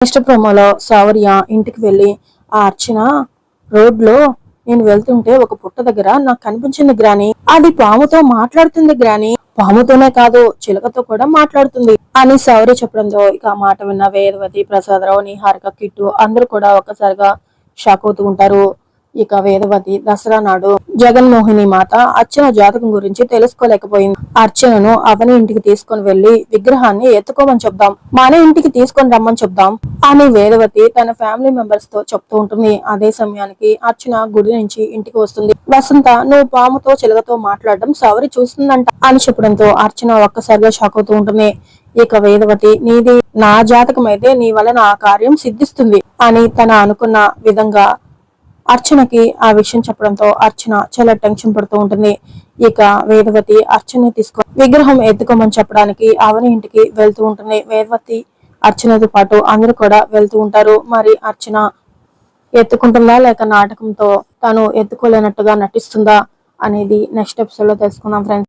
Next ప్రోమోలో సౌర్య ఇంటికి వెళ్ళి ఆ అర్చన రోడ్లో నేను వెళ్తుంటే ఒక పుట్ట దగ్గర నాకు కనిపించింది గ్రాని. అది పాముతో మాట్లాడుతుంది గ్రాని. పాముతోనే కాదు చిలకతో కూడా మాట్లాడుతుంది అని సౌర్య చెప్పడంతో ఇక ఆ మాట విన్న వేదవతి ప్రసాదరావు నిహారిక కిట్టు అందరూ కూడా ఒక్కసారిగా షాక్ అవుతూ ఉంటారు. ఇక వేదవతి దసరా నాడు జగన్మోహిని మాత అర్చన జాతకం గురించి తెలుసుకోలేకపోయింది. అర్చనను అవని ఇంటికి తీసుకొని వెళ్ళి విగ్రహాన్ని ఎత్తుకోమని చెప్దాం. మన ఇంటికి తీసుకొని రమ్మని చెప్దాం అని వేదవతి తన ఫ్యామిలీ మెంబర్స్తో చెప్తూ ఉంటుంది. అదే సమయానికి అర్చన గుడి నుంచి ఇంటికి వస్తుంది. వసంత నువ్వు పాముతో చిలకతో మాట్లాడడం సవరి చూస్తుందంట అని చెప్పడంతో అర్చన ఒక్కసారిగా షాక్ అవుతూ ఉంటుంది. ఇక వేదవతి నీది నా జాతకం అయితే నీ వలన ఆ కార్యం సిద్ధిస్తుంది అని తన అనుకున్న విధంగా అర్చనకి ఆ విషయం చెప్పడంతో అర్చన చాలా టెన్షన్ పడుతూ ఉంటుంది. ఇక వేదవతి అర్చన తీసుకో విగ్రహం ఎత్తుకోమని చెప్పడానికి అవని ఇంటికి వెళ్తూ ఉంటుంది. వేదవతి అర్చనతో పాటు అందరూ కూడా వెళ్తూ ఉంటారు. మరి అర్చన ఎత్తుకుంటుందా లేక నాటకంతో తను ఎత్తుకోలేనట్టుగా నటిస్తుందా అనేది నెక్స్ట్ ఎపిసోడ్లో తెలుసుకుందాం ఫ్రెండ్స్